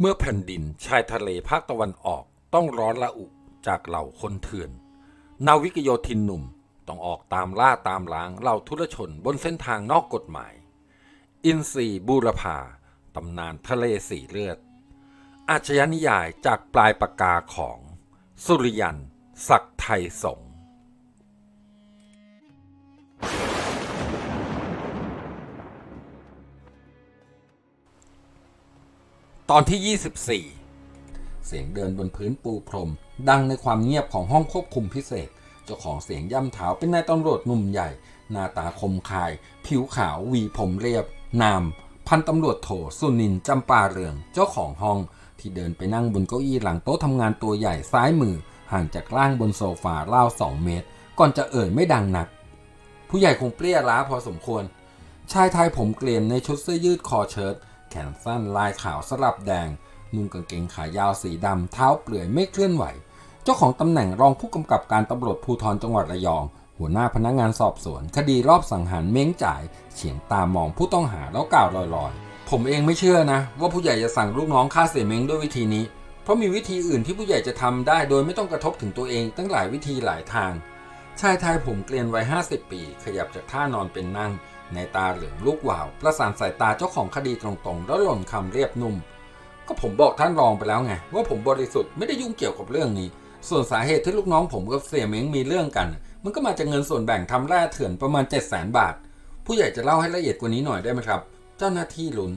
เมื่อแผ่นดินชายทะเลภาคตะวันออกต้องร้อนละอุจากเหล่าคนเถื่อน นาวิกโยธินหนุ่มต้องออกตามล่าตามล้างเหล่าทุรชนบนเส้นทางนอกกฎหมาย อินซีบูรพาตำนานทะเลสีเลือด อาชญานิยายจากปลายปากกาของ สุริยัน ศักดิ์ไทยสง ตอนที่ 24 เสียงเดินบนพื้นปูพรม ดังในความเงียบของห้องควบคุมพิเศษ เจ้าของเสียงย่ำเท้าเป็นนายตำรวจหนุ่มใหญ่ หน้าตาคมคาย ผิวขาววีผมเรียบ นาม พันตำรวจโถสุนินจำปาเรือง เจ้าของห้องที่เดินไปนั่งบนเก้าอี้หลังโต๊ะทำงานตัวใหญ่ซ้ายมือ ห่างจากร่างบนโซฟาราวสองเมตร ก่อนจะเอ่ยไม่ดังนัก ผู้ใหญ่คงเปรี้ยล้าพอสมควร ชายไทยผมเกลียนในชุดเสื้อยืดคอเชิ้ต นสั้นลายขาวสลับแดง นุ่งกางเกงขายาวสีดำเท้าเปลือยไม่เคลื่อนไหว เจ้าของตำแหน่งรองผู้กำกับการตำรวจภูธรจังหวัดระยอง หัวหน้าพนักงานสอบสวน คดีรอบสังหารเม้งจ่ายเฉียงตามองผู้ต้องหาแล้วกล่าวลอยๆ ผมเองไม่เชื่อนะ ว่าผู้ใหญ่จะสั่งลูกน้องฆ่าเสียเม้งด้วยวิธีนี้ เพราะมีวิธีอื่นที่ผู้ใหญ่จะทำได้โดยไม่ต้องกระทบถึงตัวเองตั้งหลายวิธีหลายทางชายไทยผมเกลียนวัย50 ปี ขยับจากท่านอนเป็นนั่ง ในตาเหลืองลูกวาว ประสานสายตาเจ้าของคดีตรงๆ แล้วหล่นคำเรียบนุ่ม ก็ผมบอกท่านรองไปแล้วไง ว่าผมบริสุทธิ์ไม่ได้ยุ่งเกี่ยวกับเรื่องนี้ ส่วนสาเหตุที่ลูกน้องผมกับเสี่ยเม้งมีเรื่องกัน มันก็มาจากเงินส่วนแบ่งทำแร่เถื่อนประมาณ 7 0 0 0 0 0 บาท ผู้ใหญ่จะเล่าให้ละเอียดกว่านี้หน่อยได้ไหมครับ เจ้าหน้าที่ลุน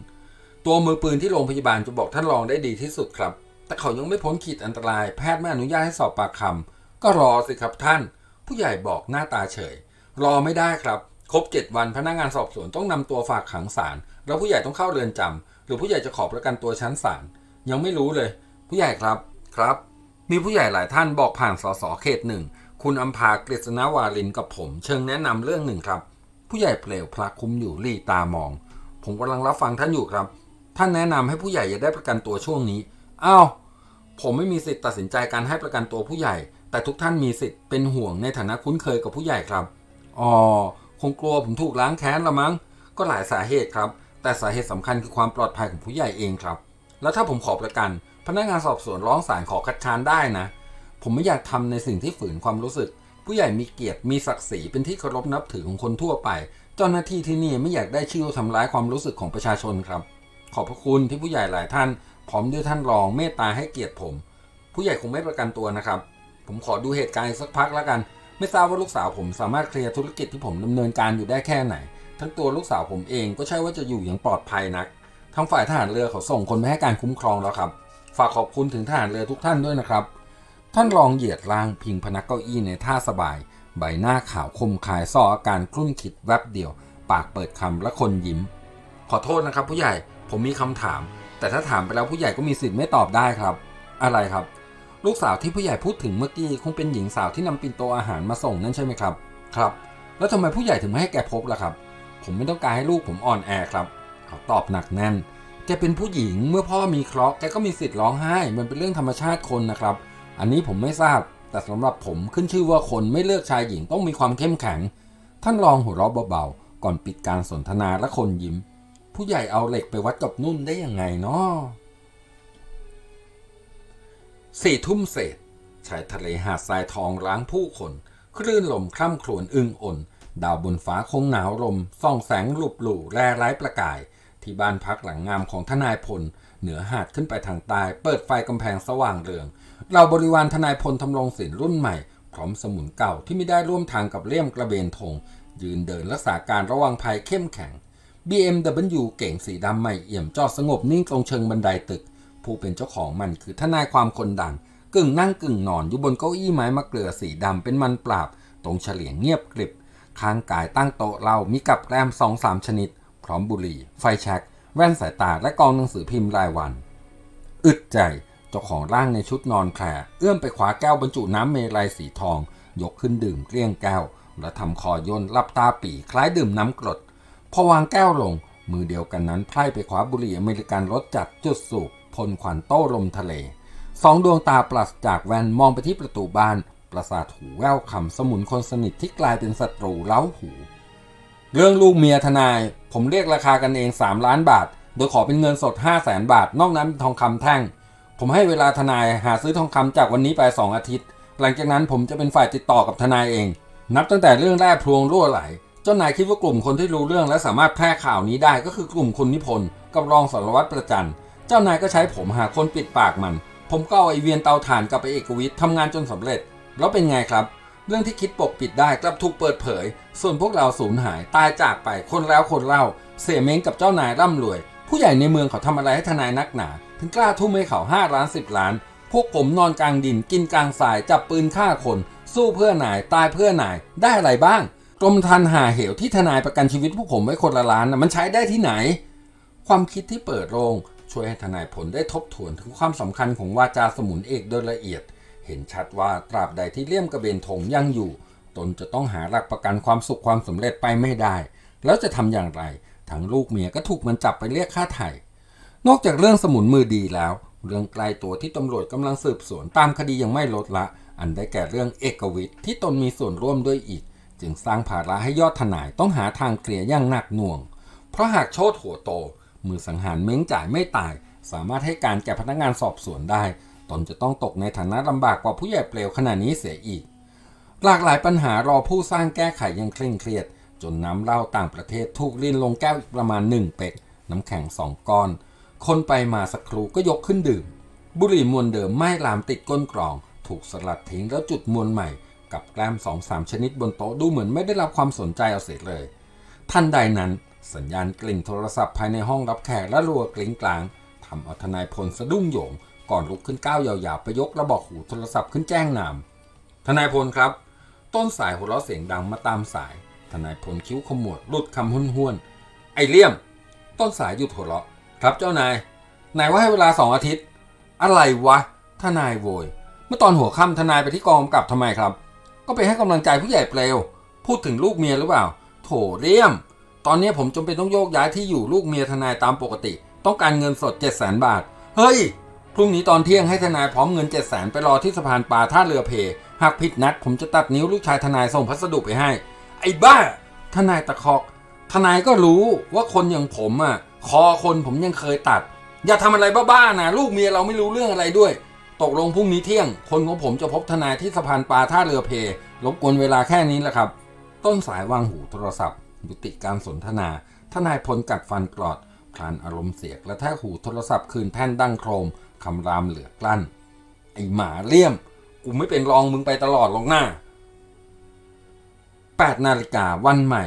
ตัวมือปืนที่โรงพยาบาลจะบอกท่านรองได้ดีที่สุดครับ แต่เขายังไม่พ้นขีดอันตราย แพทย์ไม่อนุญาตให้สอบปากคำก็รอสิครับท่าน ผู้ใหญ่บอกหน้าตาเฉย รอไม่ได้ครับ ครบ 7 วันพนักงานสอบสวนต้องนำตัวฝากขังศาลแล้วผู้ใหญ่ต้องเข้าเรือนจำหรือผู้ใหญ่จะขอประกันตัวชั้นศาลยังไม่รู้เลย ผู้ใหญ่ครับครับ มีผู้ใหญ่หลายท่านบอกผ่านสสเขตหนึ่งคุณอัมพากฤษณวาลินกับผม เชิงแนะนำเรื่องหนึ่งครับ ผู้ใหญ่เปลวพระคุ้มอยู่รีตามอง ผมกำลังรับฟังท่านอยู่ครับ ท่านแนะนำให้ผู้ใหญ่อย่าได้ประกันตัวช่วงนี้อ้าวผมไม่มีสิทธิ์ตัดสินใจการให้ประกันตัวผู้ใหญ่ แต่ทุกท่านมีสิทธิ์เป็นห่วงในฐานะคุ้นเคยกับผู้ใหญ่ครับอ๋อ คงกลัวผมถูกล้างแค้นละมั้ง ก็หลายสาเหตุครับ แต่สาเหตุสำคัญคือความปลอดภัยของผู้ใหญ่เองครับ แล้วถ้าผมขอประกัน พนักงานสอบสวนร้องศาลขอคัดค้านได้นะ ผมไม่อยากทำในสิ่งที่ฝืนความรู้สึก ผู้ใหญ่มีเกียรติมีศักดิ์ศรีเป็นที่เคารพนับถือของคนทั่วไป เจ้าหน้าที่ที่นี่ไม่อยากได้ชื่อทำร้ายความรู้สึกของประชาชนครับ ขอบพระคุณที่ผู้ใหญ่หลายท่าน พร้อมด้วยท่านรองเมตตาให้เกียรติผม ผู้ใหญ่คงไม่ประกันตัวนะครับ ผมขอดูเหตุการณ์สักพักแล้วกัน ไม่ทราบว่าลูกสาวผมสามารถเคลียร์ธุรกิจที่ผมดำเนินการอยู่ได้แค่ไหน ทั้งตัวลูกสาวผมเองก็ใช่ว่าจะอยู่อย่างปลอดภัยนักทางฝ่ายทหารเรือเขาส่งคนมาให้การคุ้มครองแล้วครับ ฝากขอบคุณถึงทหารเรือทุกท่านด้วยนะครับ ท่านรองเหยียดร่างพิงพนักเก้าอี้ในท่าสบาย ใบหน้าขาวคมคายซ่ออาการคลุ่นคิดแวบเดียว ปากเปิดคำและคนยิ้ม ขอโทษนะครับ ผู้ใหญ่ผมมีคำถาม แต่ถ้าถามไปแล้วผู้ใหญ่ก็มีสิทธิ์ไม่ตอบได้ครับ อะไรครับ ลูกสาวที่ผู้ใหญ่พูดถึงเมื่อกี้คงเป็นหญิงสาวที่นำปิ่นโตอาหารมาส่งนั่นใช่ไหมครับ ครับ แล้วทำไมผู้ใหญ่ถึงไม่ให้แกพบล่ะครับ ผมไม่ต้องการให้ลูกผมอ่อนแอครับเขาตอบหนักแน่น แกเป็นผู้หญิงเมื่อพ่อมีเคราะห์แกก็มีสิทธิ์ร้องไห้ มันเป็นเรื่องธรรมชาติคนนะครับ อันนี้ผมไม่ทราบ แต่สำหรับผมขึ้นชื่อว่าคนไม่เลือกชายหญิงต้องมีความเข้มแข็ง ท่านรองหัวเราะเบาๆก่อนปิดการสนทนาและคนยิ้ม ผู้ใหญ่เอาเหล็กไปวัดกับนุ่นได้ยังไงเนาะ สี่ทุ่มเศษ ชายทะเลหาดทรายทองล้างผู้คน คลื่นลมคร่ำครวญอึงอ่น ดาวบนฟ้าคงหนาวลมส่องแสงหลุบหลู่แร่ไร้ประกาย ที่บ้านพักหลังงามของทนายพล เหนือหาดขึ้นไปทางใต้ เปิดไฟกำแพงสว่างเรือง เราบริวารทนายพลทำรงศิลรุ่นใหม่ พร้อมสมุนเก่าที่ไม่ได้ร่วมทางกับเลี่ยมกระเบนธงยืนเดินรักษาการระวังภัยเข้มแข็ง BMW เก่งสีดำใหม่เอี่ยมจอดสงบนิ่งตรงเชิงบันไดตึก ผู้เป็นเจ้าของมันคือทนายความคนดัง กึ่งนั่งกึ่งนอนอยู่บนเก้าอี้ไม้มะเกลือสีดำเป็นมันปราบ ตรงเฉลียงเงียบกริบข้างกายตั้งโต๊ะเหล้ามีกับแกล้มสองสามชนิด พร้อมบุหรี่ ไฟแช็กแว่นสายตาและกองหนังสือพิมพ์รายวัน อึดใจเจ้าของร่างในชุดนอนแคลเอื้อมไปคว้าแก้วบรรจุน้ำเมลัยสีทอง ยกขึ้นดื่มเกลี้ยงแก้ว และทำคอย่นหลับตาปีคล้ายดื่มน้ำกรด พอวางแก้วลง มือเดียวกันนั้นไพร่ไปคว้าบุหรี่อเมริกันรสจัดจุดสูบ พ่นควันโต้ลมทะเล สองดวงตาปลัสจากแวนมองไปที่ประตูบ้าน ประสาทหูแววคำสมุนคนสนิทที่กลายเป็นศัตรูเล้าหู เรื่องลูกเมียทนาย ผมเรียกราคากันเอง 3 ล้านบาท โดยขอเป็นเงินสด 5 0 0แสนบาท นอกนั้นเป็นทองคำแท่ง ผมให้เวลาทนายหาซื้อทองคำจากวันนี้ไป 2 อาทิตย์ หลังจากนั้นผมจะเป็นฝ่ายติดต่อกับทนายเอง นับตั้งแต่เรื่องแรกพลวงรั่วไหลเจ้านายคิดว่ากลุ่มคนที่รู้เรื่องและสามารถแพร่ข่าวนี้ได้ก็คือกลุ่มคุณนิพนธ์กับรองสารวัตรประจัน เจ้านายก็ใช้ผมหาคนปิดปากมัน ผมก็เอาไอเวียนเตาถ่านกับไอเอกวิทย์ทำงานจนสำเร็จ แล้วเป็นไงครับ เรื่องที่คิดปกปิดได้กลับถูกเปิดเผย ส่วนพวกเราสูญหายตายจากไปคนแล้วคนเล่า เสียเม้งกับเจ้านายร่ำรวย ผู้ใหญ่ในเมืองเขาทำอะไรให้ทนายนักหนา ถึงกล้าทุ่มให้เขา5ล้าน10 ล้าน พวกผมนอนกลางดินกินกลางสายจับปืนฆ่าคน สู้เพื่อนายตายเพื่อนายได้อะไรบ้างกรมธรรม์หาเหวที่ทนายประกันชีวิตพวกผมไว้คนละล้านนะมันใช้ได้ที่ไหน ความคิดที่เปิดโรง ช่วยให้ทนายผลได้ทบทวนถึงความสำคัญของวาจาสมุนเอกโดยละเอียด เห็นชัดว่าตราบใดที่เลี่ยมกระเบนธงยังอยู่ ตนจะต้องหาหลักประกันความสุขความสำเร็จไปไม่ได้ แล้วจะทำอย่างไร ทั้งลูกเมียก็ถูกมันจับไปเรียกค่าไถ่นอกจากเรื่องสมุนมือดีแล้ว เรื่องไกลตัวที่ตำรวจกำลังสืบสวนตามคดียังไม่ลดละ อันได้แก่เรื่องเอกวิทย์ที่ตนมีส่วนร่วมด้วยอีก จึงสร้างภาระให้ยอดทนายต้องหาทางเกลี่ยอย่างหนักหน่วง เพราะหากโชดหัวโต มือสังหารเม้งจ่ายไม่ตาย สามารถให้การแก่พนักงานสอบสวนได้ ตนจะต้องตกในฐานะลำบากกว่าผู้ใหญ่เปลวขนาดนี้เสียอีก หลากหลายปัญหารอผู้สร้างแก้ไขยังเคร่งเครียด จนน้ำเหล้าต่างประเทศถูกรินลงแก้วอีกประมาณหนึ่งเป็กน้ำแข็งสองก้อน คนไปมาสักครู่ก็ยกขึ้นดื่ม บุหรี่มวนเดิมไม่ลามติดก้นกรอง ถูกสลัดทิ้งแล้วจุดมวนใหม่ กับแกล้มสองสามชนิดบนโต๊ะดูเหมือนไม่ได้รับความสนใจเอาเสียเลย ทันใดนั้น สัญญาณกลิ่งโทรศัพท์ภายในห้องรับแขกและรัวกลิ้งกลางทำเอาทนายพลสะดุ้งโยง ก่อนลุกขึ้นก้าวยาวๆไปยกระบอกหูโทรศัพท์ขึ้นแจ้งนามทนายพลครับ ต้นสายหัวเราะเสียงดังมาตามสาย ทนายพลคิ้วขมวดลุดคำห้วนห้วนๆไอเลี่ยม ต้นสายหยุดหัวเราะ ครับเจ้านายนายว่าให้เวลาสองอาทิตย์ อะไรวะ ทนายโวย เมื่อตอนหัวค่ำทนายไปที่กองกับทำไมครับ ก็ไปให้กำลังใจผู้ใหญ่เปลว พูดถึงลูกเมียหรือเปล่า โถเลี่ยม อนนี้ผมจำเป็นต้องโยกย้ายที่อยู่ลูกเมียทนายตามปกติ ต้องการเงินสด 7 0 0 0 0 0บาท เฮ้ย พรุ่งนี้ตอนเที่ยงให้ทนายพร้อมเงิน7 0 0 0 0 0 ไปรอที่สะพานปลาท่าเรือเพ หากผิดนัด ผมจะตัดนิ้วลูกชายทนายส่งพัสดุไปให้ ไอ้บ้า ทนายตะคอก ทนายก็รู้ว่าคนอย่างผมอะ คอคนผมยังเคยตัด อย่าทำอะไรบ้าๆนะลูกเมียเราไม่รู้เรื่องอะไรด้วย ตกลงพรุ่งนี้เที่ยง คนของผมจะพบทนายที่สะพานปลาท่าเรือเพรบกวนเวลาแค่นี้แหละครับ ต้นสายวางหูโทรศัพท์ ยุติการสนทนา ทนายพลกัดฟันกรอดพลานอารมณ์เสียกและแทกหูโทรศัพท์คืนแท่นดังโครม คำรามเหลือกลั้น ไอหมาเลี่ยม กูไม่เป็นรองมึงไปตลอดหรอกหน้า8นาฬิกาวันใหม่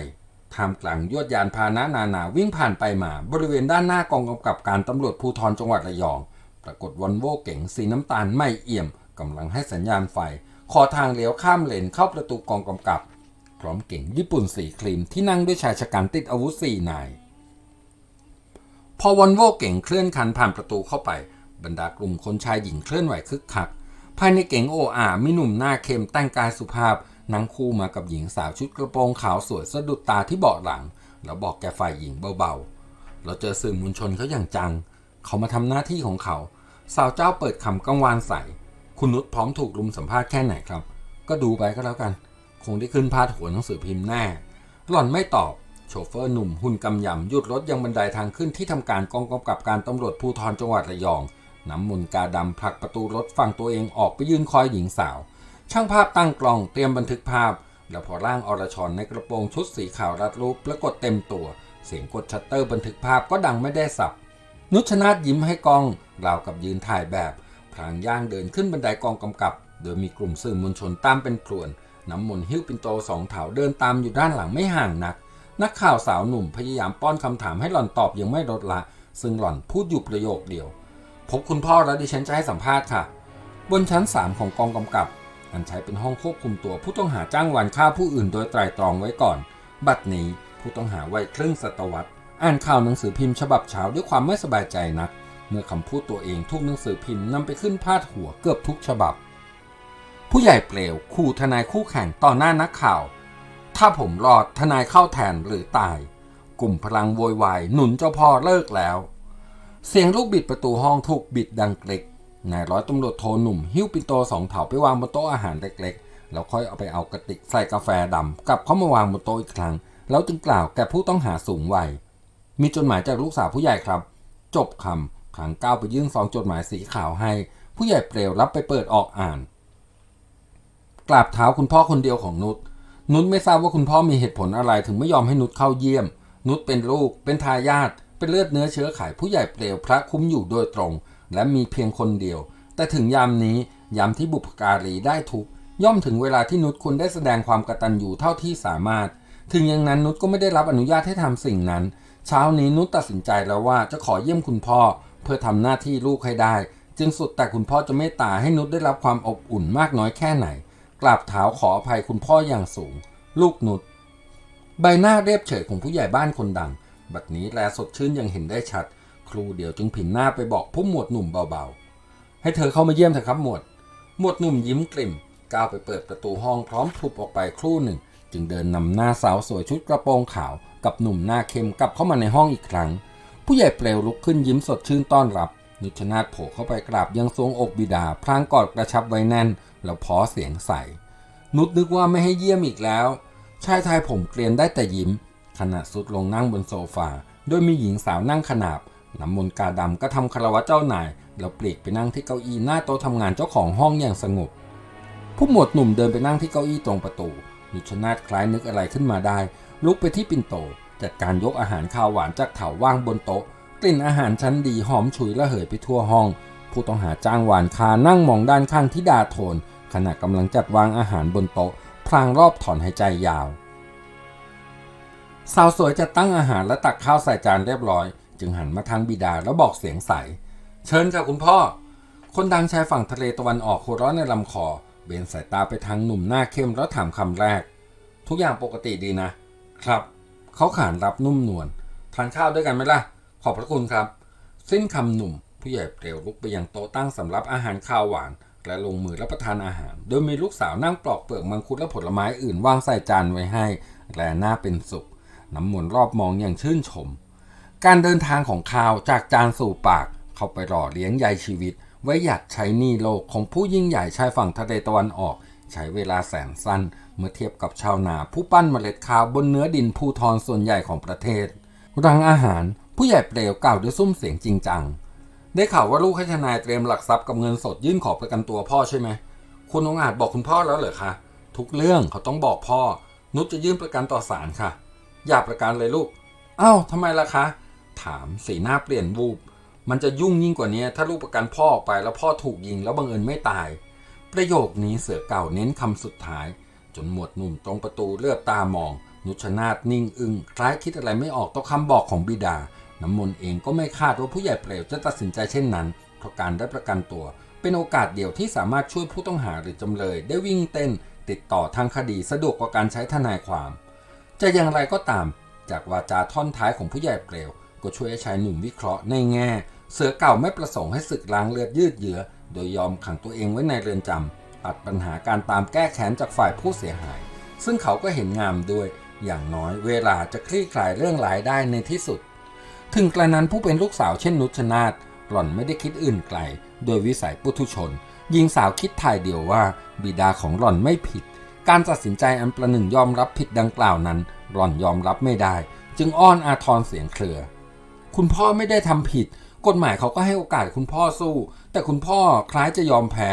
ทามกลางยวดยานพาหนะนานาวิ่งผ่านไปมาบริเวณด้านหน้ากองกำกับการตำรวจภูธรจังหวัดระยอง ปรากฏวอนโวเก๋งสีน้ำตาลไม่เอี่ยมกำลังให้สัญญาณไฟ ขอทางเลี้ยวข้ามเลนเข้าประตูกองกำกับ พร้อมเก๋งญี่ปุ่นสีครีมที่นั่งด้วยชายชะกันติดอาวุธสี่นาย พอวอนโว่เก๋งเคลื่อนคันผ่านประตูเข้าไป บรรดากลุ่มคนชายหญิงเคลื่อนไหวคึกคัก ภายในเก๋งโออามีหนุ่มหน้าเข้มแต่งกายสุภาพนั่งคู่มากับหญิงสาวชุดกระโปรงขาวสวยสะดุดตาที่เบาะหลัง แล้วบอกแกฝ่ายหญิงเบาๆ เราเจอสื่อมวลชนเขาอย่างจัง เขามาทำหน้าที่ของเขา สาวเจ้าเปิดคำกังวานใส่ คุณนุชพร้อมถูกลุมสัมภาษณ์แค่ไหนครับ ก็ดูไปก็แล้วกัน คงได้ขึ้นพาดหัวหนังสือพิมพ์แน่ หล่อนไม่ตอบ โชเฟอร์หนุ่มหุ่นกำยำหยุดรถยังบันไดทางขึ้นที่ทำการกองกำกับการตำรวจภูธรจังหวัดระยอง น้ำมนกาดำผลักประตูรถฝั่งตัวเองออกไปยืนคอยหญิงสาว ช่างภาพตั้งกล้องเตรียมบันทึกภาพ แล้วพอร่างอรชรในกระโปรงชุดสีขาวรัดรูปปรากฏเต็มตัว เสียงกดชัตเตอร์บันทึกภาพก็ดังไม่ได้สับ นุชนาธยิ้มให้กล้องราวกับยืนถ่ายแบบพลางย่างเดินขึ้นบันไดกองกำกับ โดยมีกลุ่มสื่อมวลชนตามเป็นพรวน น้ำมนต์หิ้วปินโตสองเถาเดินตามอยู่ด้านหลังไม่ห่างนัก นักข่าวสาวหนุ่มพยายามป้อนคำถามให้หล่อนตอบยังไม่ลดละ ซึ่งหล่อนพูดอยู่ประโยคเดียว พบคุณพ่อแล้วดิฉันจะให้สัมภาษณ์ค่ะ บนชั้น 3 ของกองกำกับ อันใช้เป็นห้องควบคุมตัวผู้ต้องหาจ้างวานฆ่าผู้อื่นโดยไตร่ตรองไว้ก่อน บัดนี้ผู้ต้องหาวัยครึ่งศตวรรษ อ่านข่าวหนังสือพิมพ์ฉบับเช้าด้วยความไม่สบายใจนัก เมื่อคำพูดตัวเองทุกหนังสือพิมพ์นำไปขึ้นพาดหัวเกือบทุกฉบับ ผู้ใหญ่เปลวขู่ทนายคู่แข่งต่อหน้านักข่าว ถ้าผมรอดทนายเข้าแทนหรือตาย กลุ่มพลังโวยวายหนุนเจ้าพ่อเลิกแล้ว เสียงลูกบิดประตูห้องถูกบิดดังเกร็กนายร้อยตำรวจโทหนุ่ม หิ้วปินโตสองเถาไปวางบนโต๊ะอาหารเล็กๆ แล้วค่อยเอาไปเอากระติกใส่กาแฟดำกลับเข้ามาวางบนโต๊ะอีกครั้ง แล้วจึงกล่าวแก่ผู้ต้องหาสูงวัย มีจดหมายจากลูกสาวผู้ใหญ่ครับ จบคำครั้งก้าวไปยื่นซองจดหมายสีขาวให้ ผู้ใหญ่เปลวรับไปเปิดออกอ่าน กราบเท้าคุณพ่อคนเดียวของนุชนุชไม่ทราบว่าคุณพ่อมีเหตุผลอะไรถึงไม่ยอมให้นุชเข้าเยี่ยม นุชเป็นลูก เป็นทายาทเป็นเลือดเนื้อเชื้อไขผู้ใหญ่เปลวพระคุ้มอยู่โดยตรง และมีเพียงคนเดียว แต่ถึงยามนี้ยามที่บุพการีได้ทุกย่อมถึงเวลาที่นุชควรได้แสดงความกตัญญูเท่าที่สามารถ ถึงอย่างนั้นนุชก็ไม่ได้รับอนุญาตให้ทำสิ่งนั้น เช้านี้นุชตัดสินใจแล้วว่าจะขอเยี่ยมคุณพ่อ เพื่อทำหน้าที่ลูกให้ได้ จึงสุดแต่คุณพ่อจะเมตตาให้นุชได้รับความอบอุ่นมากน้อยแค่ไหน กราบเท้าขออภัยคุณพ่ออย่างสูง ลูกนุชใบหน้าเรียบเฉยของผู้ใหญ่บ้านคนดัง บัดนี้แลสดชื่นยังเห็นได้ชัด ครูเดียวจึงผินหน้าไปบอกผู้หมวดหนุ่มเบาๆ ให้เธอเข้ามาเยี่ยมเถอะครับหมวด หมวดหนุ่มยิ้มกลิ่มก้าวไปเปิดประตูห้องพร้อมทุบออกไปครู่หนึ่ง จึงเดินนำหน้าสาวสวยชุดกระโปรงขาว กับหนุ่มหน้าเข้มกลับเข้ามาในห้องอีกครั้ง ผู้ใหญ่เปลวลุกขึ้นยิ้มสดชื่นต้อนรับ นุชนาธโผล่เข้าไปกราบยังทรงอกบิดาพลางกอดกระชับไว้แน่น แล้วพอเสียงใสนุชนึกว่าไม่ให้เยี่ยมอีกแล้ว ชายชายผมเกลียนได้แต่ยิ้ม ขณะสุดลงนั่งบนโซฟา โดยมีหญิงสาวนั่งขนาบน้ำมนต์กาดำก็ทำคารวะเจ้านาย แล้วปลีกไปนั่งที่เก้าอี้หน้าโต๊ะทำงานเจ้าของห้องอย่างสงบ ผู้หมวดหนุ่มเดินไปนั่งที่เก้าอี้ตรงประตูนุชนาธคล้ายนึกอะไรขึ้นมาได้ ลุกไปที่ปิ่นโต จัดการยกอาหารข้าวหวานจากเถาว่างบนโต๊ะ กลิ่นอาหารชั้นดีหอมฉุยระเหยไปทั่วห้อง ผู้ต้องหาจ้างหวานคานั่งมองด้านข้างที่ดาโทน ขณะกำลังจัดวางอาหารบนโต๊ะ พลางรอบถอนหายใจยาว สาวสวยจะตั้งอาหารและตักข้าวใส่จานเรียบร้อย จึงหันมาทางบิดาแล้วบอกเสียงใส เชิญค่ะคุณพ่อ คนดังชายฝั่งทะเลตะวันออกหัวเราะในลำคอ เบนสายตาไปทางหนุ่มหน้าเข้มแล้วถามคำแรก ทุกอย่างปกติดีนะ ครับเขาขานรับนุ่มนวลทานข้าวด้วยกันไหมล่ะ ขอบพระคุณครับ สิ้นคำหนุ่ม ผู้ใหญ่เปลวลุกไปยังโต๊ะตั้งสำหรับอาหารข้าวหวาน และลงมือรับประทานอาหาร โดยมีลูกสาวนั่งปลอกเปลือกมังคุดและผลไม้อื่นวางใส่จานไว้ให้ และน่าเป็นสุข น้ำมนต์รอบมองอย่างชื่นชม การเดินทางของข่าวจากจานสู่ปาก เข้าไปหล่อเลี้ยงใยชีวิต ไว้หยัดใช้หนี้โลกของผู้ยิ่งใหญ่ชายฝั่งทะเลตะวันออก ใช้เวลาแสนสั้น เมื่อเทียบกับชาวนาผู้ปั้นเมล็ดข้าวบนเนื้อดินภูทรส่วนใหญ่ของประเทศรังอาหารผู้ใหญ่เปลวกล่าวด้วยซุ้มเสียงจริงจัง ได้ข่าวว่าลูกให้ทนายเตรียมหลักทรัพย์กับเงินสดยื่นขอประกันตัวพ่อใช่ไหม คุณองอาจบอกคุณพ่อแล้วเหรอคะ ทุกเรื่องเขาต้องบอกพ่อ นุชจะยื่นประกันต่อศาลค่ะ อย่าประกันเลยลูก อ้าวทำไมล่ะคะ ถามสีหน้าเปลี่ยนวูบ มันจะยุ่งยิ่งกว่านี้ถ้าลูกประกันพ่อออกไปแล้วพ่อถูกยิงแล้วบังเอิญไม่ตาย ประโยคนี้เสือเก่าเน้นคำสุดท้าย จนหมวดหนุ่มตรงประตูเลือบตามอง นุชนาธนิ่งอึง้งคล้ายคิดอะไรไม่ออกต่อคำบอกของบิดา น้ำมนต์เองก็ไม่คาดว่าผู้ใหญ่เปลวจะตัดสินใจเช่นนั้นเพราะการได้ประกันตัว เป็นโอกาสเดียวที่สามารถช่วยผู้ต้องหาหรือจำเลย ได้วิ่งเต้น ติดต่อทางคดีสะดวกกว่าการใช้ทนายความ จะอย่างไรก็ตาม จากวาจาท่อนท้ายของผู้ใหญ่เปลวก็ช่วยให้ชายหนุ่มวิเคราะห์ในแง่ เสือเก่าไม่ประสงค์ให้ศึกล้างเลือดยืดเยื้อ โดยยอมขังตัวเองไว้ในเรือนจำตัดปัญหาการตามแก้แค้นจากฝ่ายผู้เสียหาย ซึ่งเขาก็เห็นงามด้วย อย่างน้อยเวลาจะคลี่คลายเรื่องร้ายได้ในที่สุด ถึงกระนั้นผู้เป็นลูกสาวเช่นนุชนาธหล่อนไม่ได้คิดอื่นไกล โดยวิสัยปุถุชนหญิงสาวคิดทายเดียวว่าบิดาของหล่อนไม่ผิด การตัดสินใจอันประหนึ่งยอมรับผิดดังกล่าวนั้น หล่อนยอมรับไม่ได้ จึงอ้อนอาทรเสียงเครือ คุณพ่อไม่ได้ทำผิด กฎหมายเขาก็ให้โอกาสคุณพ่อสู้ แต่คุณพ่อคล้ายจะยอมแพ้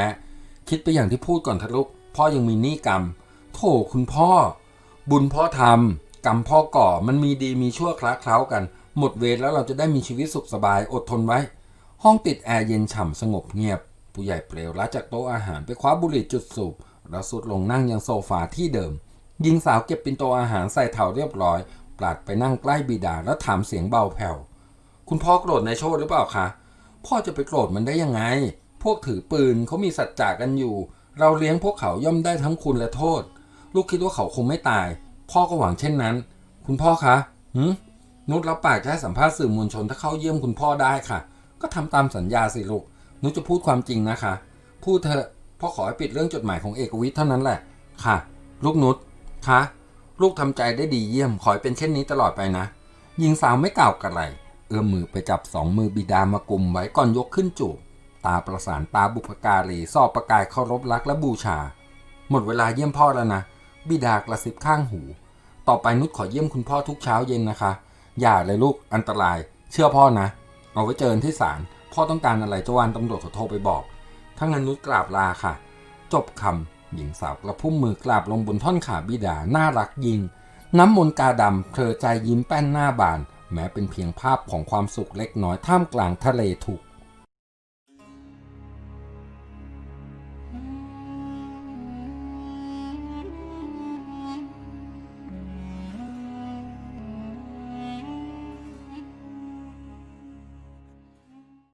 คิดไปอย่างที่พูดก่อนทะลุกพ่อยังมีหนี้กรรม โถคุณพ่อ บุญพ่อทำกรรมพ่อก่อมันมีดีมีชั่วคล้าเคล้ากัน หมดเวรแล้วเราจะได้มีชีวิตสุขสบายอดทนไว้ ห้องติดแอร์เย็นฉ่ำสงบเงียบ ผู้ใหญ่เปลวละจากโต๊ะอาหารไปคว้าบุหรี่จุดสูบแล้วสุดลงนั่งยังโซฟาที่เดิมหญิงสาวเก็บปินโตอาหารใส่เถาเรียบร้อย ปลัดไปนั่งใกล้บิดาแล้วถามเสียงเบาแผ่ว คุณพ่อโกรธนายโชดหรือเปล่าคะ พ่อจะไปโกรธมันได้ยังไง พวกถือปืนเขามีสัจจะกันอยู่ เราเลี้ยงพวกเขาย่อมได้ทั้งคุณและโทษ ลูกคิดว่าเขาคงไม่ตาย พ่อก็หวังเช่นนั้น คุณพ่อคะหืม นุชรับปากจะให้สัมภาษณ์สื่อมวลชนถ้าเข้าเยี่ยมคุณพ่อได้ค่ะ ก็ทำตามสัญญาสิลูกนุชจะพูดความจริงนะคะ พูดเถอะพ่อขอให้ปิดเรื่องจดหมายของเอกวิทย์เท่านั้นแหละ ค่ะ ลูกนุชคะลูกทำใจได้ดีเยี่ยม ขอให้เป็นเช่นนี้ตลอดไปนะหญิงสาวไม่กล่าวกระไร เอื้อมมือไปจับสองมือบิดามากลุ่มไว้ก่อนยกขึ้นจูบตาประสานตาบุพการีสอบประกายเคารพรักและบูชา หมดเวลาเยี่ยมพ่อแล้วนะ บิดากระซิบข้างหู ต่อไปนุชขอเยี่ยมคุณพ่อทุกเช้าเย็นนะคะ อย่าเลยลูกอันตราย เชื่อพ่อนะ เอาไว้เจอกันที่ศาลพ่อต้องการอะไรจะวานตำรวจขอโทรไปบอกถ้างั้นนุชกราบลาค่ะ จบคำหญิงสาวกระพุ่มมือกราบลงบนท่อนขาบิดาน่ารักยิง น้ำมนต์กาดำเธอใจยิ้มแป้นหน้าบาน แม้เป็นเพียงภาพของความสุขเล็กน้อยท่ามกลางทะเลถูก